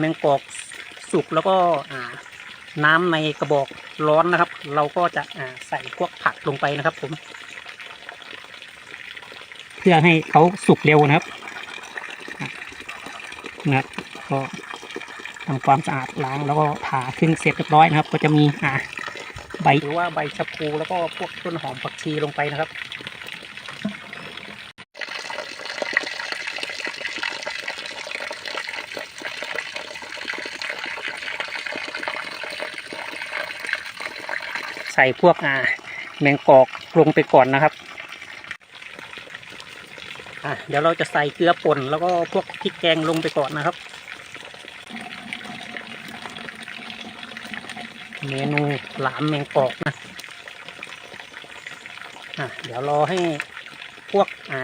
แมงกอกสุกแล้วก็น้ำในกระบอกร้อนนะครับ เราก็จะใส่พวกผักลงไปนะครับ ผม เพื่อให้เขาสุกเร็วนะครับนะครับก็ทำความสะอาดล้างแล้วก็ผ่าครึ่งเสร็จเรียบร้อยนะครับ ก็จะมีอ่าใบหรือว่าใบชะพูแล้วก็พวกต้นหอมผักชีลงไปนะครับ ส่พวกอ่าแมงกอกลงไปก่อนนะครับอะเดี๋ยวเราจะใส่เกลือป่นแล้วก็พวกพริกแกงลงไปก่อนนะครับ เมนูหลามแมงกอกนะอะเดี๋ยวรอให้พวกอ่า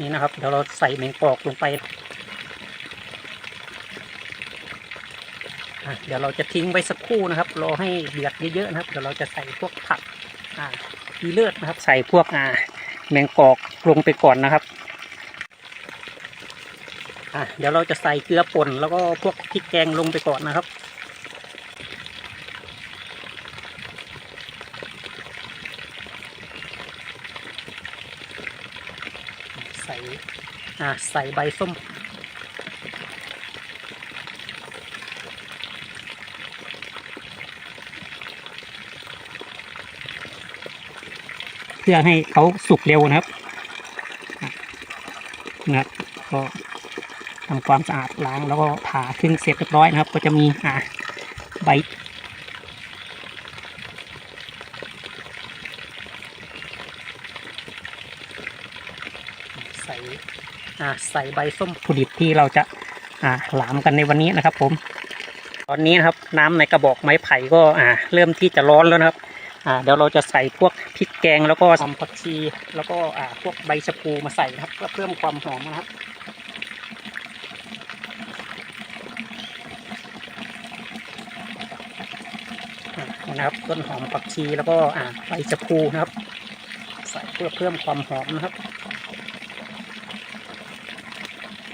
นี่นะครับ เดี๋ยวเราใส่แมงกอกลงไป เดี๋ยวเราจะทิ้งไว้สักครู่นะครับ รอให้เดือดเยอะๆนะครับ เดี๋ยวเราจะใส่พวกผักอ่าอีเลือดนะครับ ใส่พวกอ่าแมงกอกลงไปก่อนนะครับเดี๋ยวเราจะใส่เกลือป่นแล้วก็พวกพริกแกงลงไปก่อนนะครับ ใส่ อ่าใส่ใบส้ม เพื่อให้เขาสุกเร็วนะครับนะครับก็ทำความสะอาดล้างแล้วก็ผ่าครึ่งเสร็จเรียบร้อยนะครับ ก็จะมีอ่าใบใส่ ใส่ใบส้มผุดิบที่เราจะอ่าหลามกันในวันนี้นะครับ ผม ตอนนี้นะครับน้ำในกระบอกไม้ไผ่ก็อ่าเริ่มที่จะร้อนแล้วนะครับอ่าเดี๋ยวเราจะใส่พวกพริกแกงแล้วก็หอมผักชี แล้วก็อ่าพวกใบชะพูมาใส่นะครับ เพื่อเพิ่มความหอมนะครับนะครับต้นหอมผักชีแล้วก็อ่าใบชะพูนะครับ ใส่เพื่อเพิ่มความหอมนะครับ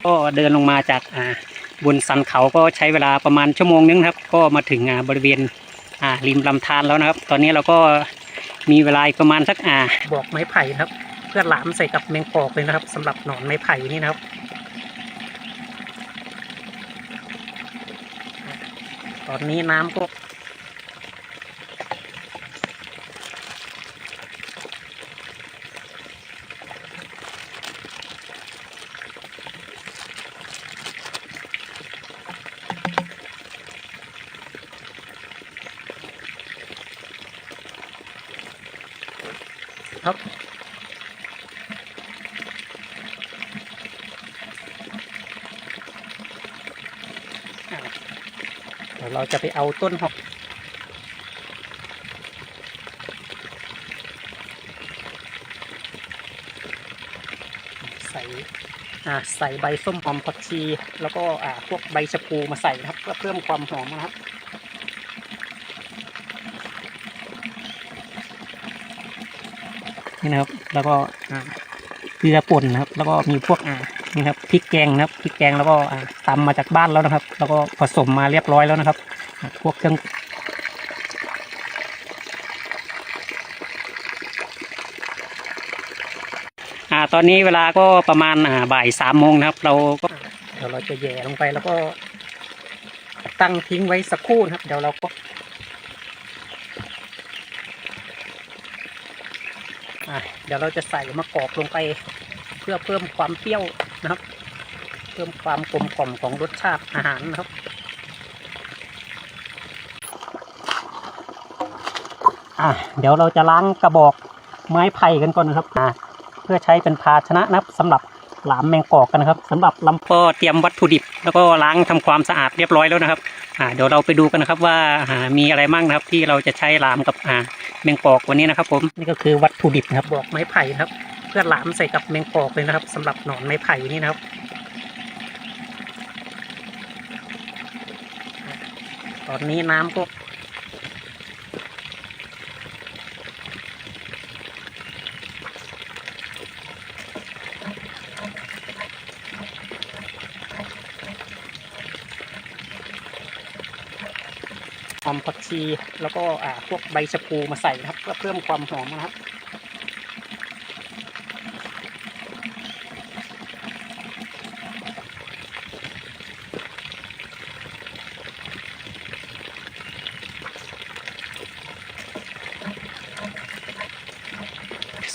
ก็เดินลงมาจากอ่าบนสันเขาก็ใช้เวลาประมาณชั่วโมงนึงครับ ก็มาถึงอ่าบริเวณอ่าริมลำธารแล้วนะครับ ตอนนี้เราก็มีเวลาประมาณสักอ่าบอกไม้ไผ่นะครับ เพื่อหลามใส่กับแมงปอกเลยนะครับสำหรับหนอนไม้ไผ่นี่นะครับ ตอนนี้น้ำก็ ดี๋ยวเราจะไปเอาต้นหอมใส่อ่าใส่ใบส้มหอมผักชี แล้วก็อ่าพวกใบชะพูมาใส่นะครับ เพื่อเพิ่มความหอมนะครับนี่นะครับ แล้วก็อ่าเกลือป่นนะครับ แล้วก็มีพวกอ่า นี่ครับพริกแกงนะครับพริกแกงแล้วก็อ่าตำมาจากบ้านแล้วนะครับ แล้วก็ผสมมาเรียบร้อยแล้วนะครับ พวกเครื่องอ่าตอนนี้เวลาก็ประมาณอ่าบ่ายสามโมงนะครับ เราก็เดี๋ยวเราจะแย่ลงไปแล้วก็ ตั้งทิ้งไว้สักครู่นะครับ เดี๋ยวเราก็อะเดี๋ยวเราจะใส่มะกอกลงไป เพื่อเพิ่มความเปรี้ยว นะครับ เพิ่มความกลมกล่อมของรสชาติอาหารนะครับอะเดี๋ยวเราจะล้างกระบอกไม้ไผ่กันก่อนนะครับอะเพื่อใช้เป็นภาชนะนะครับสำหรับหลามแมงกอกกันนะครับสำหรับลำก็เตรียมวัตถุดิบ แล้วก็ล้างทำความสะอาดเรียบร้อยแล้วนะครับอ่าเดี๋ยวเราไปดูกันนะครับว่าอ่ามีอะไรบ้างนะครับ ที่เราจะใช้หลามกับอ่าแมงปอกวันนี้นะครับ ผมนี่ก็คือวัตถุดิบนะครับบอกไม้ไผ่นะครับเพื่อหลามใส่กับแมงปอกเลยนะครับสำหรับหนอนไม้ไผ่นี่นะครับตอนนี้น้ำก็หอมผักชีแล้วก็พวกใบชะพูมาใส่นะครับเพื่อเพิ่มความหอมนะครับ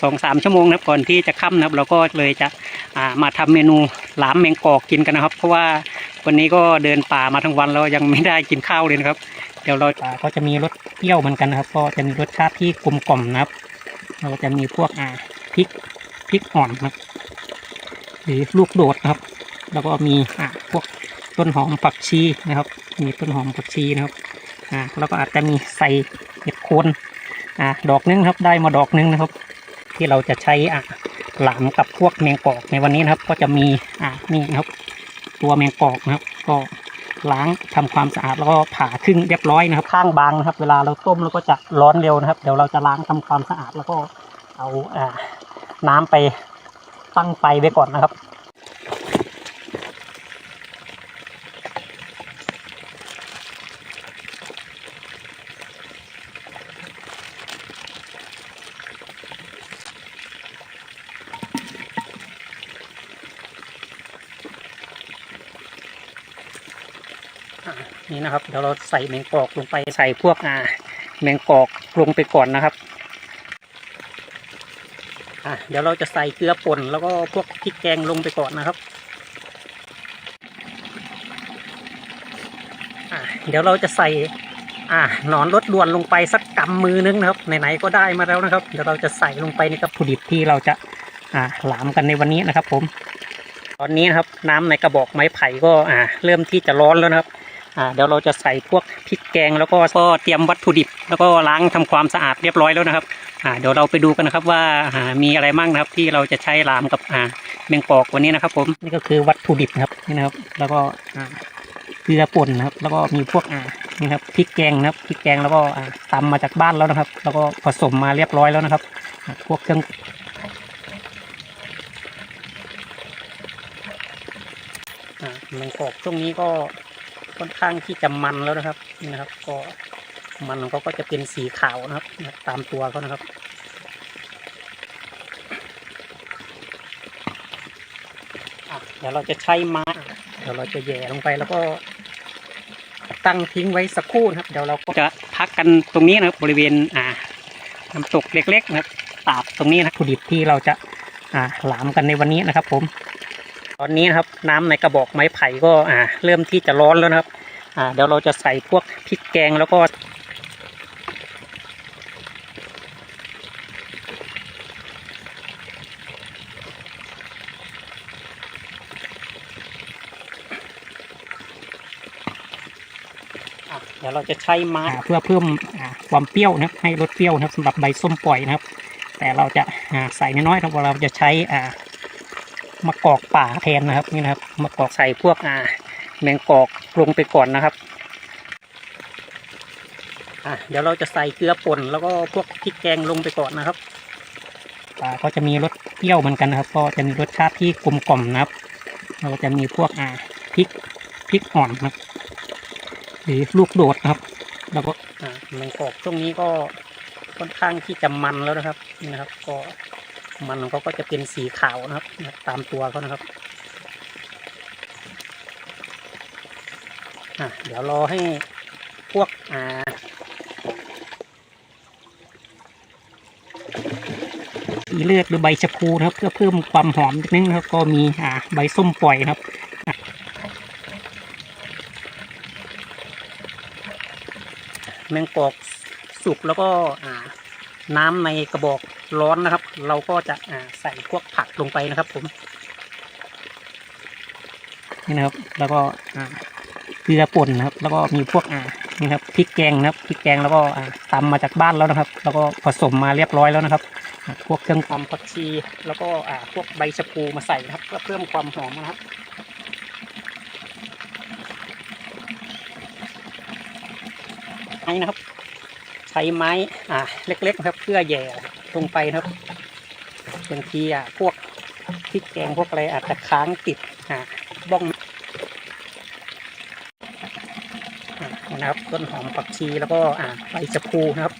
สองสามชั่วโมงนะครับก่อนที่จะค่ำนะครับ เราก็เลยจะอ่ามาทำเมนูหลามแมงกอกกินกันนะครับ เพราะว่าวันนี้ก็เดินป่ามาทั้งวันแล้วยังไม่ได้กินข้าวเลยนะครับ เดี๋ยวเราอ่าก็จะมีรสเปรี้ยวเหมือนกันนะครับ ก็จะมีรสชาติที่กลมกล่อมนะครับ เราจะมีพวกอ่าพริกพริกอ่อนนะครับหรือลูกโดดนะครับ แล้วก็มีอ่าพวกต้นหอมผักชีนะครับ มีต้นหอมผักชีนะครับอ่าแล้วก็อาจจะมีใส่เห็ดโคนอ่าดอกนึงครับได้มาดอกนึงนะครับ ที่เราจะใช้อะหลามกับพวกแมงกอกในวันนี้นะครับ ก็จะมีอะนี่นะครับ ตัวแมงกอกนะครับ ก็ล้างทำความสะอาดแล้วก็ผ่าครึ่งเรียบร้อยนะครับ ข้างบางนะครับ เวลาเราต้มแล้วก็จะร้อนเร็วนะครับ เดี๋ยวเราจะล้างทำความสะอาดแล้วก็เอาอ่าน้ำไปตั้งไฟไว้ก่อนนะครับ นี่นะครับเดี๋ยวเราใส่แมงกอกลงไปใส่พวกอ่าแมงกอกลงไปก่อนนะครับอ่าเดี๋ยวเราจะใส่เกลือป่นแล้วก็พวกพริกแกงลงไปก่อนนะครับอ่าเดี๋ยวเราจะใส่อ่าหนอนรสด่วนลงไปสักกำมือนึงนะครับไหนๆก็ได้มาแล้วนะครับ เดี๋ยวเราจะใส่ลงไปในกับผดิบที่เราจะอ่าหลามกันในวันนี้นะครับ ผม ตอนนี้นะครับน้ำในกระบอกไม้ไผ่ก็อ่าเริ่มที่จะร้อนแล้วนะครับ อ่าเดี๋ยวเราจะใส่พวกพริกแกงแล้วก็ก็เตรียมวัตถุดิบ แล้วก็ล้างทำความสะอาดเรียบร้อยแล้วนะครับอ่าเดี๋ยวเราไปดูกันนะครับว่าอ่ามีอะไรบ้างนะครับ ที่เราจะใช้ลามกับอ่าแมงปอกวันนี้นะครับ ผมนี่ก็คือวัตถุดิบนะครับนี่นะครับ แล้วก็อ่าเกลือป่นนะครับ แล้วก็มีพวกอ่านี่ครับพริกแกงนะครับพริกแกงแล้วก็อ่าตำมาจากบ้านแล้วนะครับ แล้วก็ผสมมาเรียบร้อยแล้วนะครับพวกเครื่องอ่าแมงกอกช่วงนี้ก็ ค่อนข้างที่จะมันแล้วนะครับนี่นะครับ ก็มันของเขาก็จะเป็นสีขาวนะครับ ตามตัวเขานะครับเดี๋ยวเราจะใช้ไม้เดี๋ยวเราจะแย่ลงไปแล้วก็ ตั้งทิ้งไว้สักครู่นะครับ เดี๋ยวเราก็จะพักกันตรงนี้นะครับ บริเวณอ่าน้ำตกเล็กๆนะครับตาดตรงนี้นะวัตถุดิบที่เราจะอ่าหลามกันในวันนี้นะครับ ผม ตอนนี้นะครับน้ำในกระบอกไม้ไผ่ก็อ่า เริ่มที่จะร้อนแล้วนะครับ อ่า เดี๋ยวเราจะใส่พวกพริกแกงแล้วก็เดี๋ยวเราจะใช้ไม้เพื่อเพิ่มความเปรี้ยวนะครับให้รสเปรี้ยวนะครับสำหรับใบส้มปล่อยนะครับ แต่เราจะอ่าใส่น้อยๆครับเราจะใช้อ่า มะกอกป่าแทนนะครับนี่นะครับมะกอกใส่พวกอ่าแมงกอกลงไปก่อนนะครับอะเดี๋ยวเราจะใส่เกลือป่นแล้วก็พวกพริกแกงลงไปก่อนนะครับป่าก็จะมีรสเปรี้ยวเหมือนกันนะครับ ก็จะมีรสชาติที่กลมกล่อมนะครับ เราจะมีพวกอ่าพริกพริกอ่อนนะครับหรือลูกโดดนะครับ แล้วก็อ่าแมงกอกช่วงนี้ก็ค่อนข้างที่จะมันแล้วนะครับนี่นะครับ ก็ มันของเขาก็จะเป็นสีขาวนะครับ ตามตัวเขานะครับเดี๋ยวรอให้พวกอ่าสีเลือดหรือใบชะพูนะครับ เพื่อเพิ่มความหอมนิดนึงนะครับ ก็มีอ่าใบส้มปล่อยนะครับแมงกอกสุกแล้วก็อ่า น้ำในกระบอกร้อนนะครับ เราก็จะใส่พวกผักลงไปนะครับ ผม นี่นะครับ แล้วก็เกลือป่นนะครับ แล้วก็มีพวกอ่านี่ครับพริกแกงนะครับพริกแกงแล้วก็อ่าตำมาจากบ้านแล้วนะครับ แล้วก็ผสมมาเรียบร้อยแล้วนะครับพวกเครื่องความผักชี แล้วก็อ่าพวกใบชะพูมาใส่นะครับเพื่อเพิ่มความหอมนะครับนี่นะครับ ใช้ไม้อ่าเล็กๆครับเพื่อแย่ลงไปนะครับบางทีอะพวกพริกแกงพวกอะไรอาจจะค้างติดอ่าบ้องอ่านะครับต้นหอมผักชีแล้วก็อ่าใบชะพูนะครับ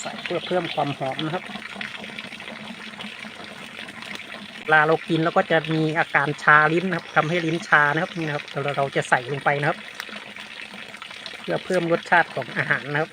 ใส่เพื่อเพิ่มความหอมนะครับลาเรากินแล้วก็จะมีอาการชาลิ้นนะครับทำให้ลิ้นชานะครับนี่นะครับเราเราจะใส่ลงไปนะครับ เพื่อเพิ่มรสชาติของอาหารนะครับ